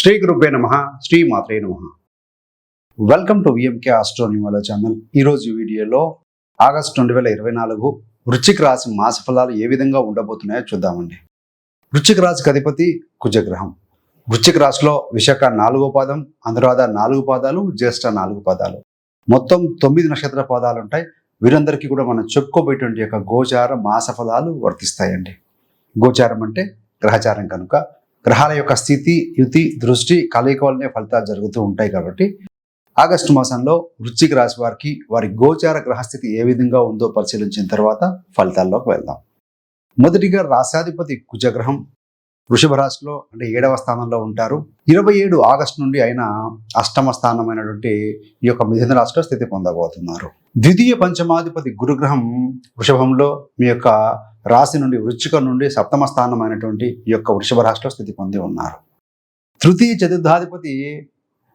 శ్రీ గురుభే నమ శ్రీ మాత్రే నమ. వెల్కమ్ టు విఎంకే ఆస్ట్రోనిమాలో ఛానల్ ఈరోజు వీడియోలో ఆగస్టు రెండు వేల ఇరవై నాలుగు వృశ్చిక రాశి మాస ఫలాలు ఏ విధంగా ఉండబోతున్నాయో చూద్దామండి. వృశ్చిక రాశికి అధిపతి కుజగ్రహం. వృశ్చిక రాశిలో విశాఖ నాలుగో పాదం అనురాధ నాలుగు పాదాలు జ్యేష్ఠ నాలుగు పాదాలు. మొత్తం తొమ్మిది నక్షత్ర పాదాలు ఉంటాయి. వీరందరికీ కూడా మనం చెప్పుకోబోయేటువంటి యొక్క గోచార మాస ఫలాలు వర్తిస్తాయండి. గోచారం అంటే గ్రహచారం కనుక గ్రహాల యొక్క స్థితి యుతి దృష్టి కలయిక వల్లనే ఫలితాలు జరుగుతూ ఉంటాయి కాబట్టి ఆగస్టు మాసంలో వృశ్చిక రాశి వారికి వారి గోచార గ్రహస్థితి ఏ విధంగా ఉందో పరిశీలించిన తర్వాత ఫలితాల్లోకి వెళ్దాం. మొదటిగా రాశాధిపతి కుజగ్రహం. వృషభ రాశిలో అంటే ఏడవ స్థానంలో ఉంటారు. ఇరవై ఏడు ఆగస్టు నుండి ఆయన అష్టమ స్థానమైనటువంటి ఈ యొక్క మిథున రాశిలో స్థితి పొందబోతున్నారు. ద్వితీయ పంచమాధిపతి గురుగ్రహం వృషభంలో మీ యొక్క రాశి నుండి వృచ్చిక నుండి సప్తమ స్థానమైనటువంటి ఈ యొక్క వృషభ రాశిలో స్థితి పొంది ఉన్నారు. తృతీయ చతుర్థాధిపతి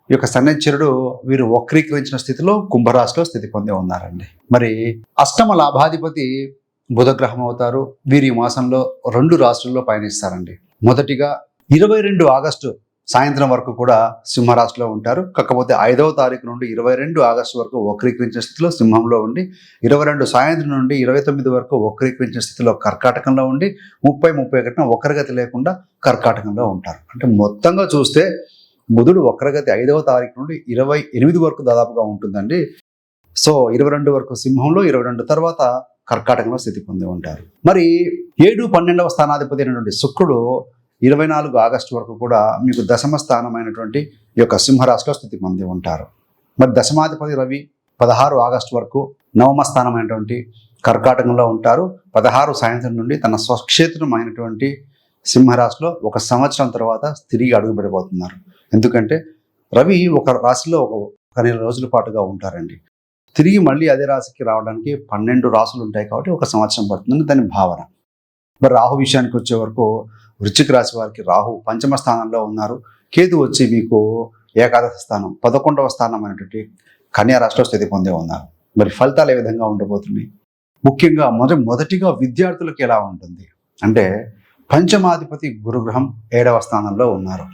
ఈ యొక్క సన్నచ్చరుడు వీరు వక్రీకరించిన స్థితిలో కుంభరాశిలో స్థితి పొంది ఉన్నారండి. మరి అష్టమ లాభాధిపతి బుధగ్రహం అవుతారు. వీరి మాసంలో రెండు రాష్ట్రాల్లో పయనిస్తారండి. మొదటిగా ఇరవై రెండు ఆగస్టు సాయంత్రం వరకు కూడా సింహరాశిలో ఉంటారు. కాకపోతే ఐదవ తారీఖు నుండి ఇరవై రెండు ఆగస్టు వరకు వక్రీకరించిన స్థితిలో సింహంలో ఉండి ఇరవై రెండు సాయంత్రం నుండి ఇరవై తొమ్మిది వరకు వక్రీకరించిన స్థితిలో కర్కాటకంలో ఉండి ముప్పై ముప్పై ఒకటిన వక్రగతి లేకుండా కర్కాటకంలో ఉంటారు. అంటే మొత్తంగా చూస్తే బుధుడు వక్రగతి ఐదవ తారీఖు నుండి ఇరవై ఎనిమిది వరకు దాదాపుగా ఉంటుందండి. సో ఇరవై రెండు వరకు సింహంలో ఇరవై రెండు తర్వాత కర్కాటకంలో స్థితి పొంది ఉంటారు. మరి ఏడు పన్నెండవ స్థానాధిపతి అయినటువంటి శుక్రుడు ఇరవై నాలుగు ఆగస్టు వరకు కూడా మీకు దశమ స్థానమైనటువంటి ఈ యొక్క సింహరాశిలో స్థితి పొంది ఉంటారు. మరి దశమాధిపతి రవి పదహారు ఆగస్టు వరకు నవమ స్థానమైనటువంటి కర్కాటకంలో ఉంటారు. పదహారు సాయంత్రం నుండి తన స్వక్షేత్రమైనటువంటి సింహరాశిలో ఒక సంవత్సరం తర్వాత తిరిగి అడుగుపెట్టబోతున్నారు. ఎందుకంటే రవి ఒక రాశిలో ఒక ఒక నెల రోజుల పాటుగా ఉంటారండి. తిరిగి మళ్ళీ అదే రాశికి రావడానికి పన్నెండు రాసులు ఉంటాయి కాబట్టి ఒక సంవత్సరం పడుతుందని దాని భావన. మరి రాహు విషయానికి వచ్చే వరకు వృశ్చిక రాశి వారికి రాహు పంచమ స్థానంలో ఉన్నారు. కేతు వచ్చి మీకు ఏకాదశ స్థానం పదకొండవ స్థానం అనేటువంటి కన్యా రాశిలో స్థితి పొందే ఉన్నారు. మరి ఫలితాలు ఏ విధంగా ఉండబోతున్నాయి? ముఖ్యంగా మొదటి మొదటిగా విద్యార్థులకు ఎలా ఉంటుంది? అంటే పంచమాధిపతి గురుగ్రహం ఏడవ స్థానంలో ఉన్నారు.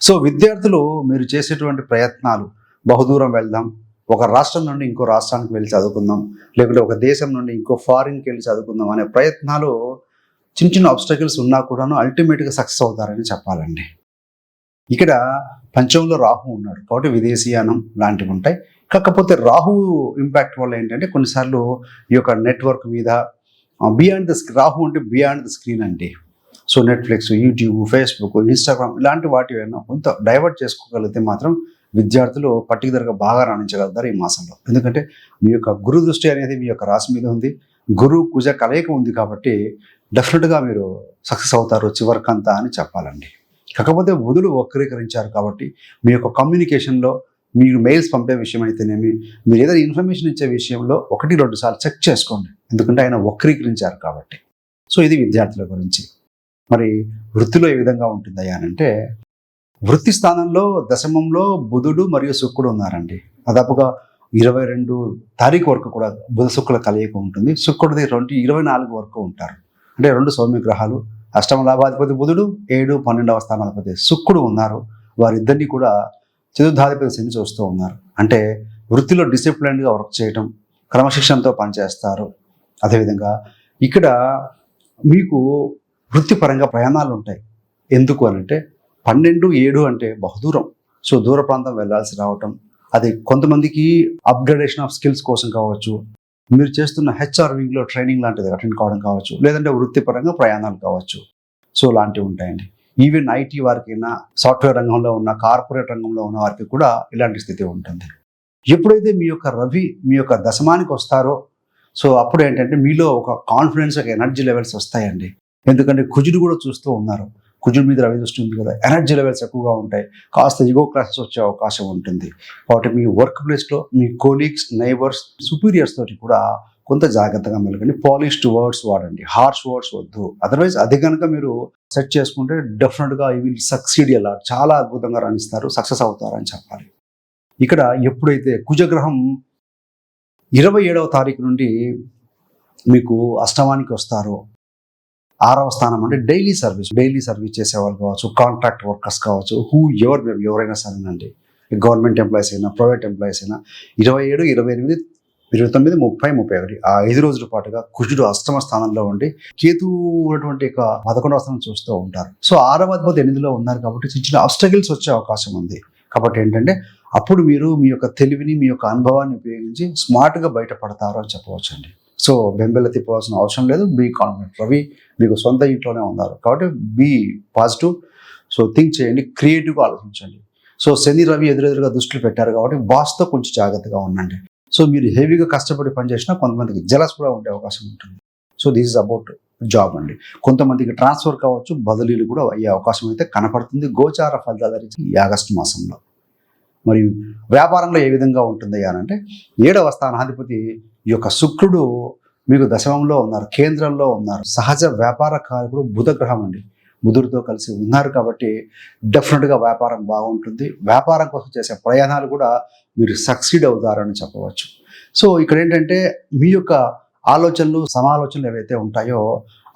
సో విద్యార్థులు మీరు చేసేటువంటి ప్రయత్నాలు బహుదూరం వెళ్దాం ఒక రాష్ట్రం నుండి ఇంకో రాష్ట్రానికి వెళ్ళి చదువుకుందాం లేకుంటే ఒక దేశం నుండి ఇంకో ఫారిన్కి వెళ్ళి చదువుకుందాం అనే ప్రయత్నాలు చిన్న చిన్న ఆబ్స్టకల్స్ ఉన్నా కూడాను అల్టిమేట్గా సక్సెస్ అవుతారని చెప్పాలండి. ఇక్కడ పంచంలో రాహు ఉన్నాడు. కాబట్టి విదేశీయానం లాంటివి ఉంటాయి. కాకపోతే రాహు ఇంపాక్ట్ వల్ల ఏంటంటే కొన్నిసార్లు ఈ యొక్క నెట్వర్క్ మీద బియాండ్ ద రాహు అంటే బియాండ్ ద స్క్రీన్ అండి. So Netflix YouTube Facebook Instagram ఇలాంటి వాటి ఏమైనా కొంత డైవర్ట్ చేసుకోగలిగితే మాత్రం విద్యార్థులు పర్టికులర్గా బాగా రాణించగలుగుతారు ఈ మాసంలో. ఎందుకంటే మీ యొక్క గురు దృష్టి అనేది మీ యొక్క రాశి మీద ఉంది. గురు కుజ కలయిక ఉంది కాబట్టి డెఫినెట్గా మీరు సక్సెస్ అవుతారు చివరికంతా అని చెప్పాలండి. కాకపోతే బుధుడు వక్రీకరించారు కాబట్టి మీ యొక్క కమ్యూనికేషన్లో మీరు మెయిల్స్ పంపే విషయం అయితేనేమి మీరు ఏదైనా ఇన్ఫర్మేషన్ ఇచ్చే విషయంలో ఒకటి రెండు సార్లు చెక్ చేసుకోండి. ఎందుకంటే ఆయన వక్రీకరించారు కాబట్టి. సో ఇది విద్యార్థుల గురించి. మరి వృత్తిలో ఏ విధంగా ఉంటుందయ్యా అంటే వృత్తి స్థానంలో దశమంలో బుధుడు మరియు శుక్రుడు ఉన్నారండి. దాదాపుగా ఇరవై రెండు తారీఖు వరకు కూడా బుధ శుక్రుల కలయిక ఉంటుంది. శుక్రుడిది రెండు ఇరవై నాలుగు వరకు ఉంటారు. అంటే రెండు సౌమ్య గ్రహాలు అష్టమ లాభాధిపతి బుధుడు ఏడు పన్నెండవ స్థానాధిపతి శుక్రుడు ఉన్నారు. వారిద్దరిని కూడా చతుర్థాధిపతి శని చూస్తూ ఉన్నారు. అంటే వృత్తిలో డిసిప్లిన్గా వర్క్ చేయటం క్రమశిక్షణతో పనిచేస్తారు. అదేవిధంగా ఇక్కడ మీకు వృత్తిపరంగా ప్రయాణాలు ఉంటాయి. ఎందుకు అని అంటే పన్నెండు ఏడు అంటే బహుదూరం సో దూర ప్రాంతం వెళ్ళాల్సి రావటం అది కొంతమందికి అప్గ్రేడేషన్ ఆఫ్ స్కిల్స్ కోసం కావచ్చు మీరు చేస్తున్న హెచ్ఆర్ వింగ్లో ట్రైనింగ్ లాంటిది అటెండ్ కావడం కావచ్చు లేదంటే వృత్తిపరంగా ప్రయాణాలు కావచ్చు. సో లాంటివి ఉంటాయండి. ఈవెన్ ఐటీ వారికైనా సాఫ్ట్వేర్ రంగంలో ఉన్న కార్పొరేట్ రంగంలో ఉన్న వారికి కూడా ఇలాంటి స్థితి ఉంటుంది. ఎప్పుడైతే మీ యొక్క రవి మీ యొక్క దశమానికి వస్తారో సో అప్పుడు ఏంటంటే మీలో ఒక కాన్ఫిడెన్స్ ఒక ఎనర్జీ లెవెల్స్ వస్తాయండి. ఎందుకంటే కుజుడు కూడా చూస్తూ ఉన్నారు. కుజుడి మీద రవి దృష్టి ఉంది కదా? ఎనర్జీ లెవెల్స్ ఎక్కువగా ఉంటాయి. కాస్త ఇగో క్లాసెస్ వచ్చే అవకాశం ఉంటుంది. కాబట్టి మీ వర్క్ ప్లేస్లో మీ కోలీగ్స్ నైబర్స్ సుపీరియర్స్ తోటి కూడా కొంత జాగ్రత్తగా మెలకండి పాలిష్డ్ వర్డ్స్ వాడండి. హార్ష్ వర్డ్స్ వద్దు. అదర్వైజ్ అది కనుక మీరు సెట్ చేసుకుంటే డెఫినెట్గా ఈ విల్ సక్సీడ్ ఎలా చాలా అద్భుతంగా రాణిస్తారు. సక్సెస్ అవుతారని చెప్పాలి. ఇక్కడ ఎప్పుడైతే కుజగ్రహం ఇరవై ఏడవ తారీఖు నుండి మీకు అష్టమానికి వస్తారో ఆరవ స్థానం అంటే డైలీ సర్వీస్ డైలీ సర్వీస్ చేసే వాళ్ళు కావచ్చు కాంట్రాక్ట్ వర్కర్స్ కావచ్చు హూ మేము ఎవరైనా సరేనండి గవర్నమెంట్ ఎంప్లాయీస్ అయినా ప్రైవేట్ ఎంప్లాయీస్ అయినా ఇరవై ఏడు ఇరవై ఎనిమిది ఇరవై తొమ్మిది ముప్పై ముప్పై ఒకటి ఆ ఐదు రోజుల పాటుగా కుజుడు అష్టమ స్థానంలో ఉండి కేతు ఉన్నటువంటి ఒక పదకొండవ స్థానం చూస్తూ ఉంటారు. సో ఆరవ అధిపతి ఎనిమిదిలో ఉన్నారు కాబట్టి చిన్న చిన్న అబ్స్టగిల్స్ వచ్చే అవకాశం ఉంది. కాబట్టి ఏంటంటే అప్పుడు మీరు మీ యొక్క తెలివిని మీ యొక్క అనుభవాన్ని ఉపయోగించి స్మార్ట్గా బయటపడతారు అని చెప్పవచ్చండి. సో బెంబెల తిప్పవలసిన అవసరం లేదు. Be confident. రవి మీకు సొంత ఇంట్లోనే ఉన్నారు. కాబట్టి బీ పాజిటివ్. సో థింక్ చేయండి. క్రియేటివ్గా ఆలోచించండి. సో శని రవి ఎదురెదురుగా దృష్టిలో పెట్టారు కాబట్టి బాస్తో కొంచెం జాగ్రత్తగా ఉండండి. సో మీరు హెవీగా కష్టపడి పనిచేసినా కొంతమందికి జలస్ కూడా ఉండే అవకాశం ఉంటుంది. So this is about job అండి. కొంతమందికి ట్రాన్స్ఫర్ కావచ్చు బదిలీలు కూడా అయ్యే అవకాశం అయితే కనపడుతుంది. గోచార ఫలితాలు ఈ ఆగస్టు మాసంలో. మరి వ్యాపారంలో ఏ విధంగా ఉంటుంది అంటే ఏడవ స్థానాధిపతి ఈ యొక్క శుక్రుడు మీకు దశమంలో ఉన్నారు కేంద్రంలో ఉన్నారు. సహజ వ్యాపార కారకుడు బుధగ్రహం అండి. బుధుడితో కలిసి ఉన్నారు కాబట్టి డెఫినెట్గా వ్యాపారం బాగుంటుంది. వ్యాపారం కోసం చేసే ప్రయాణాలు కూడా మీరు సక్సీడ్ అవుతారని చెప్పవచ్చు. సో ఇక్కడ ఏంటంటే మీ యొక్క ఆలోచనలు సమాలోచనలు ఏవైతే ఉంటాయో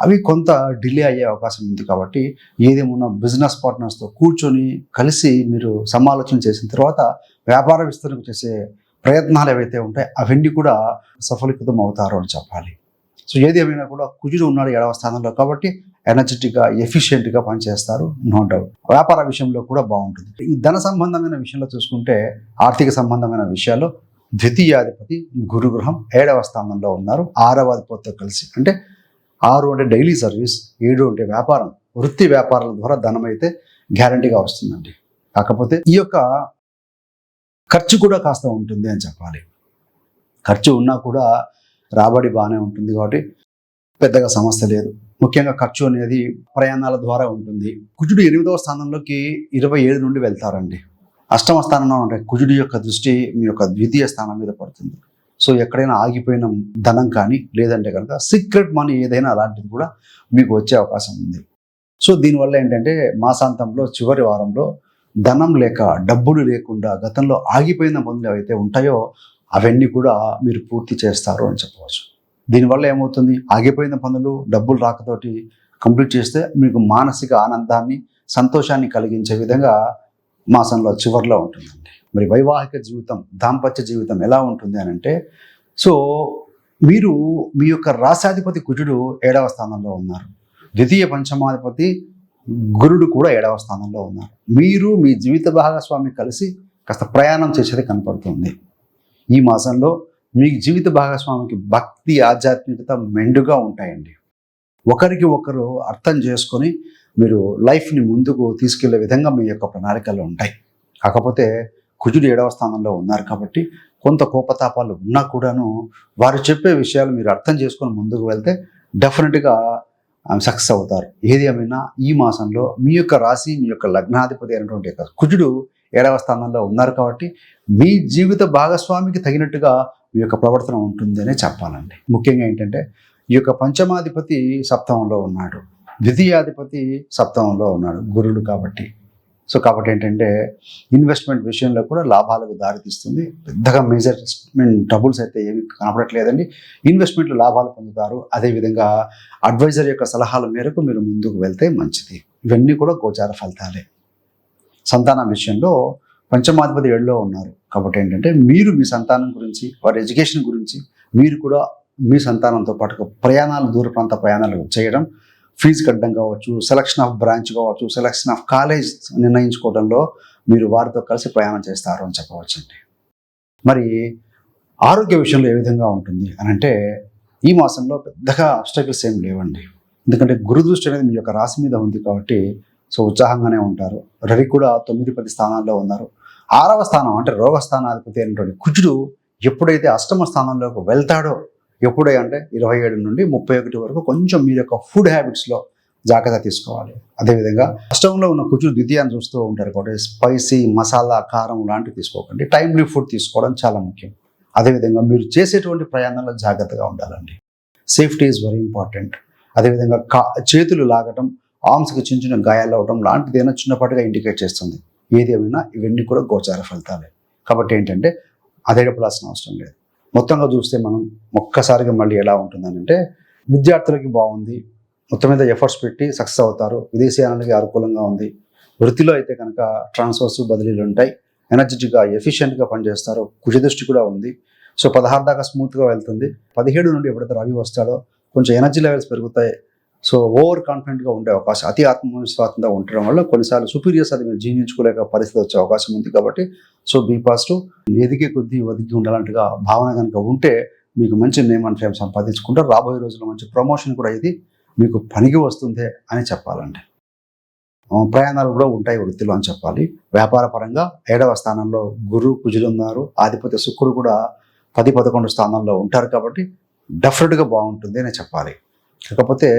అవి కొంత డిలే అయ్యే అవకాశం ఉంది కాబట్టి ఏదేమున్నా బిజినెస్ పార్ట్నర్స్తో కూర్చొని కలిసి మీరు సమాలోచన చేసిన తర్వాత వ్యాపార విస్తరణ చేసే ప్రయత్నాలు ఏవైతే ఉంటాయో అవన్నీ కూడా సఫలీకృతం అవుతారు అని చెప్పాలి. సో ఏది ఏమైనా కూడా కుజుడు ఉన్నాడు ఏడవ స్థానంలో కాబట్టి ఎనర్జెటిక్గా ఎఫిషియెంట్గా పనిచేస్తారు నో డౌట్ వ్యాపార విషయంలో కూడా బాగుంటుంది. ఈ ధన సంబంధమైన విషయంలో చూసుకుంటే ఆర్థిక సంబంధమైన విషయాల్లో ద్వితీయాధిపతి గురుగ్రహం ఏడవ స్థానంలో ఉన్నారు ఆరవ అధిపతితో కలిసి. అంటే ఆరు అంటే డైలీ సర్వీస్ ఏడు అంటే వ్యాపారం. వృత్తి వ్యాపారాల ద్వారా ధనం అయితే గ్యారంటీగా వస్తుందండి. కాకపోతే ఈ యొక్క ఖర్చు కూడా కాస్త ఉంటుంది అని చెప్పాలి. ఖర్చు ఉన్నా కూడా రాబడి బాగానే ఉంటుంది కాబట్టి పెద్దగా సమస్య లేదు. ముఖ్యంగా ఖర్చు అనేది ప్రయాణాల ద్వారా ఉంటుంది. కుజుడు ఎనిమిదవ స్థానంలోకి ఇరవై ఏడు నుండి వెళ్తారండి. అష్టమ స్థానంలో ఉంటే కుజుడి యొక్క దృష్టి మీ యొక్క ద్వితీయ స్థానం మీద పడుతుంది. సో ఎక్కడైనా ఆగిపోయిన ధనం కానీ లేదంటే కనుక సీక్రెట్ మనీ ఏదైనా అలాంటిది కూడా మీకు వచ్చే అవకాశం ఉంది. సో దీనివల్ల ఏంటంటే మాసాంతంలో చివరి వారంలో ధనం లేక డబ్బులు లేకుండా గతంలో ఆగిపోయిన పనులు ఏవైతే ఉంటాయో అవన్నీ కూడా మీరు పూర్తి చేస్తారు అని చెప్పవచ్చు. దీనివల్ల ఏమవుతుంది? ఆగిపోయిన పనులు డబ్బులు రాకతోటి కంప్లీట్ చేస్తే మీకు మానసిక ఆనందాన్ని సంతోషాన్ని కలిగించే విధంగా మాసంలో చివరిలో ఉంటుందండి. మరి వైవాహిక జీవితం దాంపత్య జీవితం ఎలా ఉంటుంది అని అంటే సో మీరు మీ యొక్క రాశాధిపతి కుజుడు ఏడవ స్థానంలో ఉన్నారు. ద్వితీయ పంచమాధిపతి గురుడు కూడా ఏడవ స్థానంలో ఉన్నారు. మీరు మీ జీవిత భాగస్వామి కలిసి కాస్త ప్రయాణం చేసేది కనపడుతుంది. ఈ మాసంలో మీ జీవిత భాగస్వామికి భక్తి ఆధ్యాత్మికత మెండుగా ఉంటాయండి. ఒకరికి ఒకరు అర్థం చేసుకొని మీరు లైఫ్ని ముందుకు తీసుకెళ్ళే విధంగా మీ యొక్క ప్రణాళికలు ఉంటాయి. కాకపోతే కుజుడు ఏడవ స్థానంలో ఉన్నారు కాబట్టి కొంత కోపతాపాలు ఉన్నా కూడాను వారు చెప్పే విషయాలు మీరు అర్థం చేసుకొని ముందుకు వెళ్తే డెఫినెట్గా సక్సెస్ అవుతారు. ఏది ఏమైనా ఈ మాసంలో మీ యొక్క రాశి మీ యొక్క లగ్నాధిపతి అయినటువంటి యొక్క కుజుడు ఏడవ స్థానంలో ఉన్నారు కాబట్టి మీ జీవిత భాగస్వామికి తగినట్టుగా మీ యొక్క ప్రవర్తన ఉంటుంది అనే చెప్పాలండి. ముఖ్యంగా ఏంటంటే ఈ యొక్క పంచమాధిపతి సప్తమంలో ఉన్నాడు. ద్వితీయాధిపతి సప్తమంలో ఉన్నాడు గురుడు కాబట్టి. సో కాబట్టి ఏంటంటే ఇన్వెస్ట్మెంట్ విషయంలో కూడా లాభాలకు దారితీస్తుంది. పెద్దగా మేజర్ ట్రబుల్స్ అయితే ఏమి కనపడట్లేదండి. ఇన్వెస్ట్మెంట్లో లాభాలు పొందుతారు. అదేవిధంగా అడ్వైజర్ యొక్క సలహాల మేరకు మీరు ముందుకు వెళ్తే మంచిది. ఇవన్నీ కూడా గోచార ఫలితాలే. సంతానం విషయంలో పంచమాధిపతి ఏడులో ఉన్నారు. కాబట్టి ఏంటంటే మీరు మీ సంతానం గురించి వారి ఎడ్యుకేషన్ గురించి మీరు కూడా మీ సంతానంతో పాటు ప్రయాణాలు దూర ప్రాంత ప్రయాణాలు చేయడం ఫీజు కట్టడం కావచ్చు సెలక్షన్ ఆఫ్ బ్రాంచ్ కావచ్చు సెలక్షన్ ఆఫ్ కాలేజ్ నిర్ణయించుకోవడంలో మీరు వారితో కలిసి ప్రయాణం చేస్తారు అని చెప్పవచ్చండి. మరి ఆరోగ్య విషయంలో ఏ విధంగా ఉంటుంది అని అంటే ఈ మాసంలో పెద్దగా అబ్స్టకల్స్ ఏం లేవండి. ఎందుకంటే గురుదృష్టి అనేది మీ యొక్క రాశి మీద ఉంది కాబట్టి సో ఉత్సాహంగానే ఉంటారు. రవి కూడా తొమ్మిది పది స్థానాల్లో ఉన్నారు. ఆరవ స్థానం అంటే రోగ స్థానాధిపతి అయినటువంటి కుజుడు ఎప్పుడైతే అష్టమ స్థానంలోకి వెళ్తాడో ఎప్పుడై అంటే ఇరవై ఏడు నుండి ముప్పై ఒకటి వరకు కొంచెం మీ యొక్క ఫుడ్ హ్యాబిట్స్లో జాగ్రత్త తీసుకోవాలి. అదేవిధంగా అష్టంలో ఉన్న కుజుడు ద్వితీయాన్ని చూస్తూ ఉంటారు కాబట్టి స్పైసీ మసాలా కారం లాంటివి తీసుకోకండి. టైమ్లీ ఫుడ్ తీసుకోవడం చాలా ముఖ్యం. అదేవిధంగా మీరు చేసేటువంటి ప్రయాణంలో జాగ్రత్తగా ఉండాలండి. Safety is very important. అదేవిధంగా కా చేతులు లాగటం ఆర్మ్స్కి చిన్న చిన్న గాయాలు అవడం లాంటిదైనా చిన్నపాటిగా ఇండికేట్ చేస్తుంది. ఏదేమైనా ఇవన్నీ కూడా గోచార ఫలితాలే. కాబట్టి ఏంటంటే అదేడపడాల్సిన అవసరం లేదు. మొత్తంగా చూస్తే మనం ఒక్కసారిగా మళ్ళీ ఎలా ఉంటుందని అంటే విద్యార్థులకి బాగుంది. మొత్తం మీద ఎఫర్ట్స్ పెట్టి సక్సెస్ అవుతారు. విదేశీయానాలకి అనుకూలంగా ఉంది. వృత్తిలో అయితే కనుక ట్రాన్స్ఫర్స్ బదిలీలు ఉంటాయి. ఎనర్జెటిక్గా ఎఫిషియెంట్గా పనిచేస్తారు. కుజదృష్టి కూడా ఉంది. సో పదహారు దాకా స్మూత్గా వెళ్తుంది. పదిహేడు నుండి ఎప్పుడైతే రవి వస్తాడో కొంచెం ఎనర్జీ లెవెల్స్ పెరుగుతాయి. సో ఓవర్ కాన్ఫిడెంట్గా ఉండే అవకాశం అతి ఆత్మవిశ్వాసంగా ఉండడం వల్ల కొన్నిసార్లు సుపీరియర్స్ అది మీరు జీర్ణించుకోలేక పరిస్థితి వచ్చే అవకాశం ఉంది కాబట్టి సో బీ పాజిటివ్. ఎదిగే కొద్దీ ఒదిగి ఉండాలంటగా భావన కనుక ఉంటే మీకు మంచి నేమ్ అండ్ ఫేమ్ సంపాదించుకుంటారు. రాబోయే రోజుల్లో మంచి ప్రమోషన్ కూడా ఇది మీకు పనికి వస్తుంది అని చెప్పాలండి. ప్రయాణాలు కూడా ఉంటాయి వృత్తిలో అని చెప్పాలి. వ్యాపార పరంగా ఏడవ స్థానంలో గురు కుజులు ఉన్నారు. ఆధిపత్య శుక్రుడు కూడా పది పదకొండు స్థానాల్లో ఉంటారు కాబట్టి డెఫినెట్గా బాగుంటుంది అని చెప్పాలి. కాకపోతే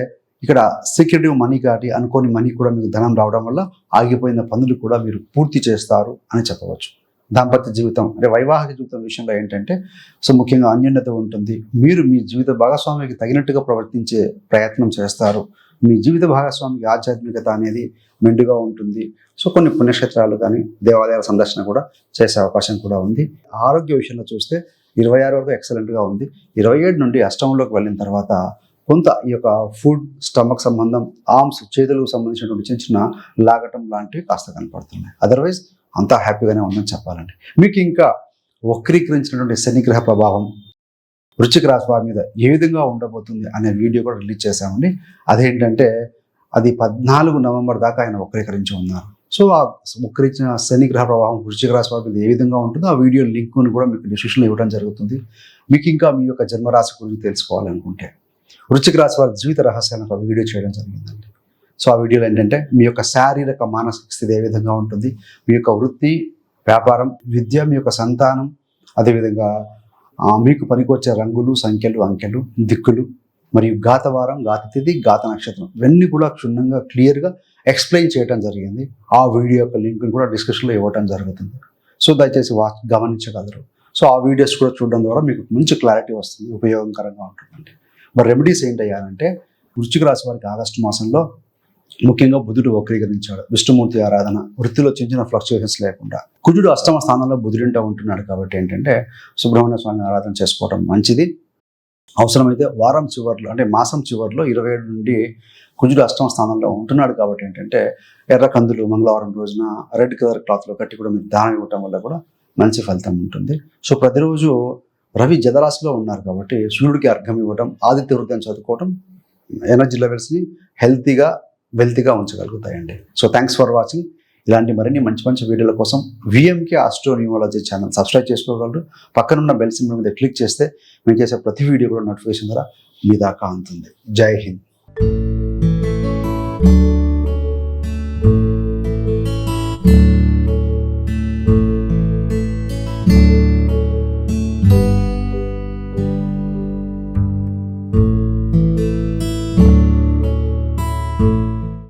ఇక్కడ సీక్రెటివ్ మనీ కాబట్టి అనుకోని మనీ కూడా మీకు ధనం రావడం వల్ల ఆగిపోయిన పనులు కూడా మీరు పూర్తి చేస్తారు అని చెప్పవచ్చు. దాంపత్య జీవితం అంటే వైవాహిక జీవితం విషయంలో ఏంటంటే సో ముఖ్యంగా అన్యోన్యత ఉంటుంది. మీరు మీ జీవిత భాగస్వామికి తగినట్టుగా ప్రవర్తించే ప్రయత్నం చేస్తారు. మీ జీవిత భాగస్వామికి ఆధ్యాత్మికత అనేది మెండుగా ఉంటుంది. సో కొన్ని పుణ్యక్షేత్రాలు కానీ దేవాలయాల సందర్శన కూడా చేసే అవకాశం కూడా ఉంది. ఆరోగ్య విషయంలో చూస్తే ఇరవై ఆరు వరకు ఎక్సలెంట్గా ఉంది. ఇరవై ఏడు నుండి అష్టంలోకి వెళ్ళిన తర్వాత కొంత ఈ యొక్క ఫుడ్ స్టమక్ సంబంధం ఆర్మ్స్ చేతులకు సంబంధించినటువంటి చిన్న చిన్న లాగటం లాంటివి కాస్త కనపడుతున్నాయి. అదర్వైజ్ అంతా హ్యాపీగానే ఉందని చెప్పాలండి. మీకు ఇంకా వక్రీకరించినటువంటి శనిగ్రహ ప్రభావం వృచ్చిక రాశి వారి మీద ఏ విధంగా ఉండబోతుంది అనే వీడియో కూడా రిలీజ్ చేశామండి. అదేంటంటే అది పద్నాలుగు నవంబర్ దాకా ఆయన వక్రీకరించి ఉన్నారు. సో ఆ వక్రీకరించిన శనిగ్రహ ప్రభావం వృచ్చిక రాశి వారి మీద ఏ విధంగా ఉంటుందో ఆ వీడియో లింక్ను కూడా మీకు డిస్క్రిప్షన్లో ఇవ్వడం జరుగుతుంది. మీకు ఇంకా మీ యొక్క జన్మరాశి గురించి తెలుసుకోవాలనుకుంటే వృచ్చిక రాశి వారి జీవిత రహస్యాన్ని ఒక వీడియో చేయడం జరిగిందండి. సో ఆ వీడియోలో ఏంటంటే మీ యొక్క శారీరక మానసిక స్థితి ఏ విధంగా ఉంటుంది మీ యొక్క వృత్తి వ్యాపారం విద్య మీ యొక్క సంతానం అదేవిధంగా మీకు పనికొచ్చే రంగులు సంఖ్యలు అంకెలు దిక్కులు మరియు గాతవారం గాత తిథి గాత నక్షత్రం ఇవన్నీ కూడా క్షుణ్ణంగా క్లియర్గా ఎక్స్ప్లెయిన్ చేయడం జరిగింది. ఆ వీడియో యొక్క లింక్ని కూడా డిస్క్రిప్షన్లో ఇవ్వడం జరుగుతుంది. సో దయచేసి వా గమనించగలరు. సో ఆ వీడియోస్ కూడా చూడడం ద్వారా మీకు మంచి క్లారిటీ వస్తుంది ఉపయోగకరంగా ఉంటుందండి. మరి రెమెడీస్ అయ్యారంటే వృశ్చిక రాశి వారికి ఆగస్టు మాసంలో ముఖ్యంగా బుధుడు వక్రీకరించాడు. విష్ణుమూర్తి ఆరాధన వృత్తిలో చిన్న చిన్న ఫ్లక్చుయేషన్స్ లేకుండా. కుజుడు అష్టమ స్థానంలో బుధుడింటా ఉంటున్నాడు కాబట్టి ఏంటంటే సుబ్రహ్మణ్య స్వామి ఆరాధన చేసుకోవడం మంచిది. అవసరమైతే వారం చివర్లో అంటే మాసం చివర్లో ఇరవై ఏడు నుండి కుజుడు అష్టమ స్థానంలో ఉంటున్నాడు కాబట్టి ఏంటంటే ఎర్ర కందులు మంగళవారం రోజున రెడ్ కలర్ క్లాత్లో కట్టి కూడా మీరు దానం ఇవ్వటం వల్ల కూడా మంచి ఫలితం ఉంటుంది. సో ప్రతిరోజు రవి జదరాశిలో ఉన్నారు కాబట్టి సూర్యుడికి అర్ఘం ఇవ్వడం ఆదిత్య హృదయం చదువుకోవడం ఎనర్జీ లెవెల్స్ని హెల్తీగా వెల్తీగా ఉంచగలుగుతాయండి. సో థ్యాంక్స్ ఫర్ వాచింగ్ ఇలాంటి మరిన్ని మంచి మంచి వీడియోల కోసం విఎంకే ఆస్ట్రోనియోలజీ ఛానల్ సబ్స్క్రైబ్ చేసుకోగలరు. పక్కనున్న బెల్ సింబల్ మీద క్లిక్ చేస్తే మేము చేసే ప్రతి వీడియో కూడా నోటిఫికేషన్ ద్వారా మీ దాకా అందుతుంది జై హింద్.